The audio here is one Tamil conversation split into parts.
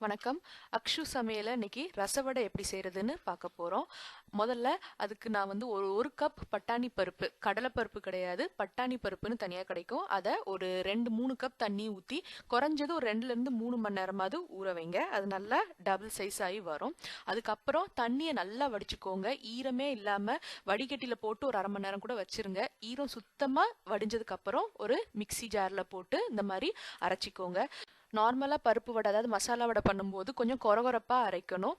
வணக்கம். அக்ஷு சமையல இன்னைக்கு ரசவடை எப்படி செய்யறதுன்னு பார்க்க போறோம். முதல்ல அதுக்கு நான் வந்து ஒரு ஒரு கப் பட்டாணி பருப்பு. கடலை பருப்பு கிடையாது. பட்டாணி பருப்புன்னு தனியாக கிடைக்கும். அதை ஒரு ரெண்டு மூணு கப் தண்ணி ஊற்றி குறைஞ்சது ஒரு ரெண்டுல இருந்து மூணு மணி நேரமாவது ஊற வைங்க. அது நல்லா டபுள் சைஸ் ஆகி வரும். அதுக்கப்புறம் தண்ணியை நல்லா வடிச்சுக்கோங்க. ஈரமே இல்லாமல் வடிகட்டியில் போட்டு ஒரு அரை மணி நேரம் கூட வச்சிருங்க. ஈரம் சுத்தமாக வடிஞ்சதுக்கு அப்புறம் ஒரு மிக்ஸி ஜாரில் போட்டு இந்த மாதிரி அரைச்சிக்கோங்க. நார்மலாக பருப்பு வடை அதாவது மசாலா வடை பண்ணும்போது கொஞ்சம் கொரகொரப்பாக அரைக்கணும்.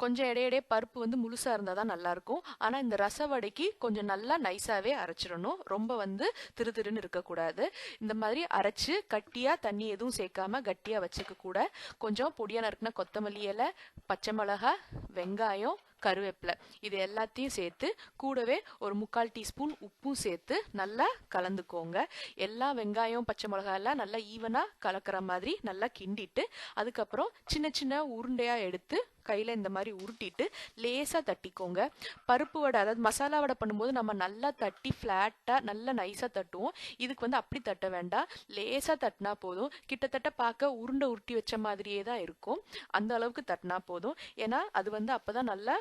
கொஞ்சம் இடையிடையே பருப்பு வந்து முழுசாக இருந்தால் தான் நல்லாயிருக்கும். ஆனால் இந்த ரச வடைக்கு கொஞ்சம் நல்லா நைஸாகவே அரைச்சிடணும். ரொம்ப வந்து திரு திருன்னு இருக்கக்கூடாது. இந்த மாதிரி அரைச்சு கட்டியாக தண்ணி எதுவும் சேர்க்காம கட்டியாக வச்சுக்க கூட கொஞ்சம் பொடியாக நறுக்கின கொத்தமல்லி இலை பச்சை மிளகா வெங்காயம் கருவேப்பிலை. இது எல்லாத்தையும் சேர்த்து கூடவே ஒரு முக்கால் டீஸ்பூன் உப்பும் சேர்த்து நல்லா கலந்துக்கோங்க. எல்லா வெங்காயம் பச்சை மிளகாய் எல்லாம் நல்லா ஈவனாக கலக்கிற மாதிரி நல்லா கிண்டிட்டு அதுக்கப்புறம் சின்ன சின்ன உருண்டையாக எடுத்து கையில் இந்த மாதிரி உருட்டிட்டு லேசாக தட்டிக்கோங்க. பருப்பு வடை அதாவது மசாலா வடை பண்ணும்போது நம்ம நல்லா தட்டி ஃப்ளாட்டாக நல்லா நைஸாக தட்டுவோம். இதுக்கு வந்து அப்படி தட்ட வேண்டாம். லேசாக தட்டினா போதும். கிட்டத்தட்ட பார்க்க உருண்டை உருட்டி வச்ச மாதிரியே தான் இருக்கும். அந்த அளவுக்கு தட்டினா போதும். ஏன்னா அது வந்து அப்போ தான் நல்லா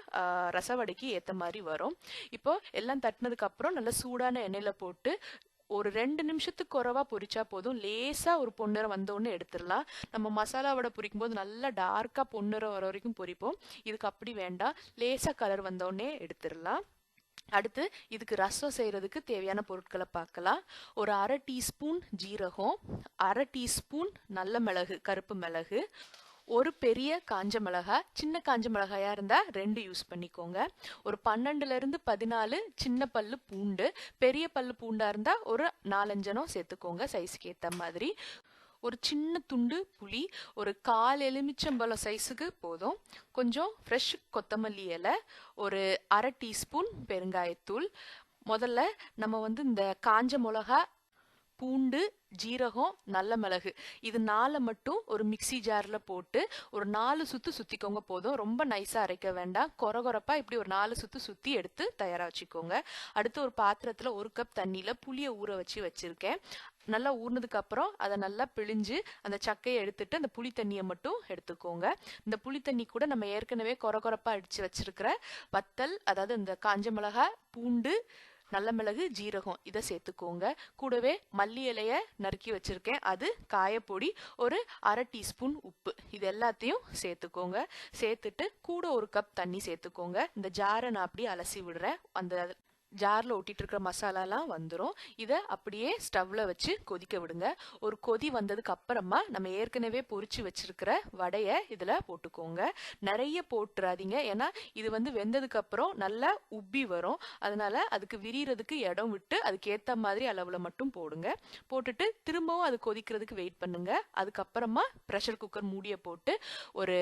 ரசவடைக்கு ஏற்ற மாதிரி வரும். இப்போ எல்லாம் தட்டினதுக்கு அப்புறம் நல்லா சூடான எண்ணெயில் போட்டு ஒரு ரெண்டு நிமிஷத்துக்கு குறவா பொரிச்சா போதும். லேசாக ஒரு பொன்னிறம் வந்தோடனே எடுத்துடலாம். நம்ம மசாலா வடை பொரிக்கும் போது நல்லா டார்க்காக பொன்னிறம் வர வரைக்கும் பொரிப்போம். இதுக்கு அப்படி வேண்டாம். லேசாக கலர் வந்தோடனே எடுத்துடலாம். அடுத்து இதுக்கு ரசம் செய்கிறதுக்கு தேவையான பொருட்களை பார்க்கலாம். ஒரு அரை டீஸ்பூன் ஜீரகம் அரை டீஸ்பூன் நல்ல மிளகு கருப்பு மிளகு ஒரு பெரிய காஞ்ச மிளகாய் சின்ன காஞ்ச மிளகாயாக இருந்தால் ரெண்டு யூஸ் பண்ணிக்கோங்க. ஒரு பன்னெண்டுலேருந்து பதினாலு சின்ன பல்லு பூண்டு பெரிய பல்லு பூண்டாக இருந்தால் ஒரு நாலஞ்சனம் சேர்த்துக்கோங்க சைஸுக்கு ஏற்ற மாதிரி. ஒரு சின்ன துண்டு புளி ஒரு கால் எலுமிச்சம்பழம் சைஸுக்கு போதும். கொஞ்சம் ஃப்ரெஷ் கொத்தமல்லி இலை ஒரு அரை டீஸ்பூன் பெருங்காயத்தூள். முதல்ல நம்ம வந்து இந்த காஞ்ச மிளகா பூண்டு ஜீரகம் நல்ல மிளகு. இது நாலை மட்டும் ஒரு மிக்சி ஜாரில் போட்டு ஒரு நாலு சுற்று சுற்றிக்கோங்க போதும். ரொம்ப நைஸாக அரைக்க வேண்டாம். கொரகொரப்பாக இப்படி ஒரு நாலு சுற்று சுற்றி எடுத்து தயாராக வச்சுக்கோங்க. அடுத்து ஒரு பாத்திரத்தில் ஒரு கப் தண்ணியில் புளியை ஊற வச்சு வச்சுருக்கேன். நல்லா ஊறினதுக்கு அப்புறம் அதை நல்லா பிழிஞ்சு அந்த சக்கையை எடுத்துட்டு அந்த புளி தண்ணியை மட்டும் எடுத்துக்கோங்க. இந்த புளி தண்ணி கூட நம்ம ஏற்கனவே கொரகொரப்பா அடித்து வச்சிருக்கிற வத்தல் அதாவது இந்த காஞ்ச மிளகா பூண்டு நல்ல மிளகு ஜீரகம் இதை சேர்த்துக்கோங்க. கூடவே மல்லி இலைய நறுக்கி வச்சிருக்கேன். அது காயப்பொடி ஒரு அரை டீஸ்பூன் உப்பு. இது எல்லாத்தையும் சேர்த்துக்கோங்க. சேர்த்துட்டு கூட ஒரு கப் தண்ணி சேர்த்துக்கோங்க. இந்த ஜாரை நான் அப்படி அலசி விடுறேன். அந்த ஜாரில் ஒட்டிகிட்டு இருக்கிற மசாலாலாம் வந்துடும் இதை அப்படியே ஸ்டவ்வில் வச்சு கொதிக்க விடுங்க. ஒரு கொதி வந்ததுக்கு அப்புறமா நம்ம ஏற்கனவே பொறிச்சு வச்சுருக்கிற வடையை இதில் போட்டுக்கோங்க. நிறைய போட்டுறாதீங்க. ஏன்னா இது வந்து வெந்ததுக்கப்புறம் நல்லா உப்பி வரும். அதனால் அதுக்கு விரிகிறதுக்கு இடம் விட்டு அதுக்கேற்ற மாதிரி அளவில் மட்டும் போடுங்க. போட்டுட்டு திரும்பவும் அது கொதிக்கிறதுக்கு வெயிட் பண்ணுங்க. அதுக்கப்புறமா ப்ரெஷர் குக்கர் மூடியை போட்டு ஒரு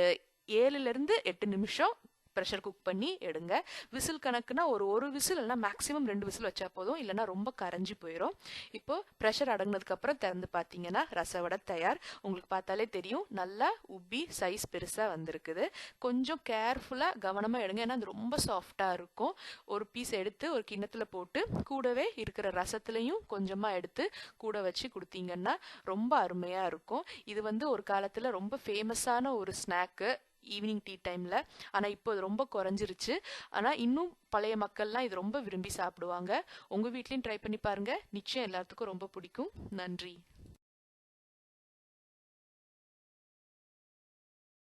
ஏழுலேருந்து எட்டு நிமிஷம் ப்ரெஷர் குக் பண்ணி எடுங்க. விசில் கணக்குனா ஒரு ஒரு விசில் இல்லைனா மேக்ஸிமம் ரெண்டு விசில் வச்சா போதும். இல்லைனா ரொம்ப கரைஞ்சி போயிடும் இப்போ ப்ரெஷர் அடங்கினதுக்கப்புறம் திறந்து பார்த்தீங்கன்னா ரசவடை தயார். உங்களுக்கு பார்த்தாலே தெரியும். நல்லா உப்பி சைஸ் பெருசாக வந்திருக்குது. கொஞ்சம் கேர்ஃபுல்லாக கவனமாக எடுங்க. ஏன்னா அது ரொம்ப சாஃப்டாக இருக்கும். ஒரு பீஸ் எடுத்து ஒரு கிண்ணத்தில் போட்டு கூடவே இருக்கிற ரசத்துலையும் கொஞ்சமாக எடுத்து கூட வச்சு கொடுத்தீங்கன்னா ரொம்ப அருமையாக இருக்கும். இது வந்து ஒரு காலத்தில் ரொம்ப ஃபேமஸான ஒரு ஸ்நாக்கு ஈவினிங் டீ டைமில் ஆனால் இப்போ இது ரொம்ப குறைஞ்சிருச்சு. ஆனால் இன்னும் பழைய மக்கள்லாம் இது ரொம்ப விரும்பி சாப்பிடுவாங்க. உங்கள் வீட்லேயும் ட்ரை பண்ணி பாருங்கள் நிச்சயம் எல்லாத்துக்கும் ரொம்ப பிடிக்கும். நன்றி.